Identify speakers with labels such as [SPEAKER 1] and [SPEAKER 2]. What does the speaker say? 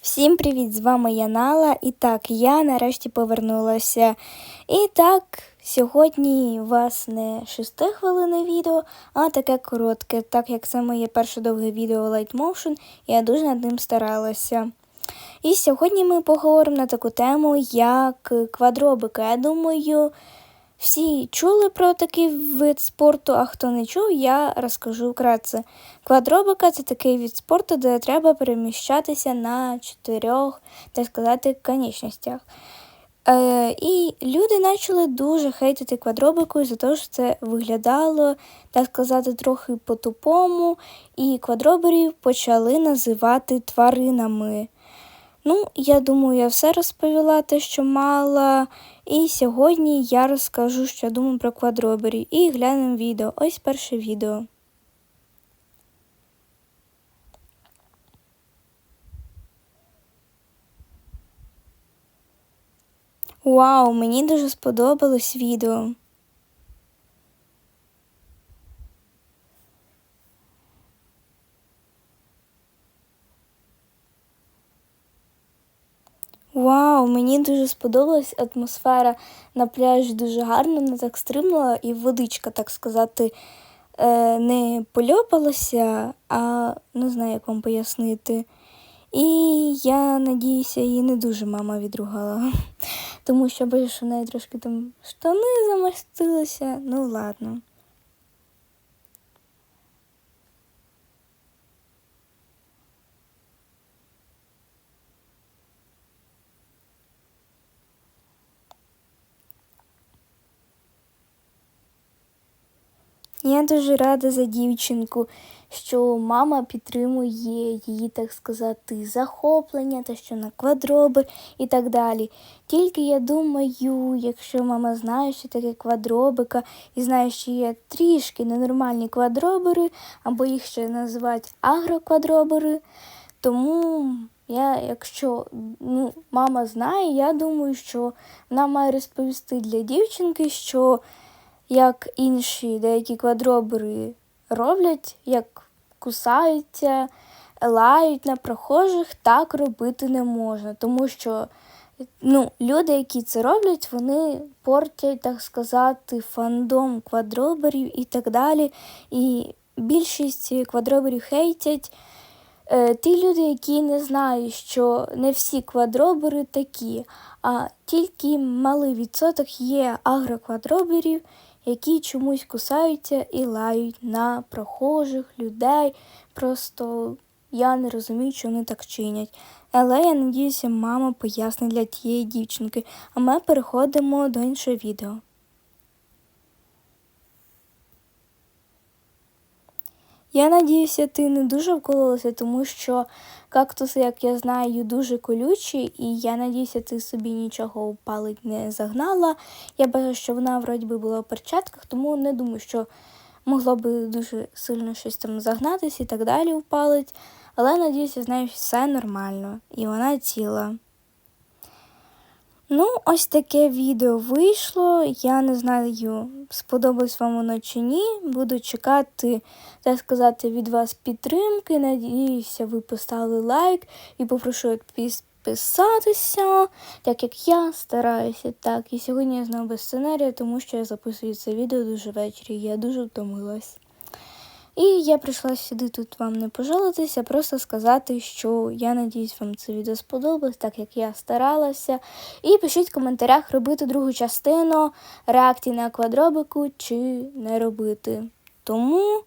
[SPEAKER 1] Всім привіт! З вами Янала. І так, я нарешті повернулася. І так, сьогодні у вас не 6 хвилини відео, а таке коротке, так як це моє перше довге відео Light Motion, я дуже над ним старалася. І сьогодні ми поговоримо на таку тему, як квадробика. Я думаю, всі чули про такий вид спорту, а хто не чув, я розкажу вкратце. Квадробика це такий вид спорту, де треба переміщатися на чотирьох, так сказати, конечностях. Е, І люди почали дуже хейтити квадробику за те, що це виглядало, так сказати, трохи по-тупому, і квадроберів почали називати тваринами. Ну, я думаю, я все розповіла те, що мала. І сьогодні я розкажу, що думаю про квадроберів. І глянемо відео. Ось перше відео. Вау, мені дуже сподобалось відео. Вау, мені дуже сподобалась атмосфера на пляжі дуже гарно, не так стримала, і водичка, так сказати, е, не польопалася, а не знаю, як вам пояснити. І я надіюся, її не дуже мама відругала, тому що бачу, що в неї трошки там штани замастилися. Ну ладно. Я дуже рада за дівчинку, що мама підтримує її, так сказати, захоплення, та що на квадроби і так далі. Тільки я думаю, якщо мама знає, що таке квадробика, і знає, що є трішки ненормальні квадробери, або їх ще називають агроквадробери, тому я, якщо ну, мама знає, я думаю, що вона має розповісти для дівчинки, що як інші деякі квадробери роблять, як кусаються, лають на прохожих, так робити не можна. Тому що ну, люди, які це роблять, вони портять, так сказати, фандом квадроберів і так далі. І більшість квадроберів хейтять. Е, ті люди, які не знають, що не всі квадробери такі, а тільки малий відсоток є агроквадроберів, які чомусь кусаються і лають на прохожих людей. Просто я не розумію, що вони так чинять. Але я надіюся, мама пояснить для тієї дівчинки. А ми переходимо до іншого відео. Я надіюся, ти не дуже вкололася, тому що кактуси, як я знаю, дуже колючі, і я надіюся, ти собі нічого упалить не загнала. Я бачу, що вона вроді би була в перчатках, тому не думаю, що могло би дуже сильно щось там загнатися і так далі упалить. Але надіюся, з нею все нормально і вона ціла. Ну, ось таке відео вийшло. Я не знаю, сподобалось вам воно чи ні. Буду чекати, так сказати, від вас підтримки. Надіюся, ви поставили лайк і попрошу підписатися, так як я стараюся. Так, і сьогодні я знову без сценарія, тому що я записую це відео дуже ввечері. Я дуже втомилась. І я прийшла сюди тут вам не пожалитися, просто сказати, що я надіюсь, вам це відео сподобалось, так як я старалася. І пишіть в коментарях, робити другу частину реакції на квадробику чи не робити. Тому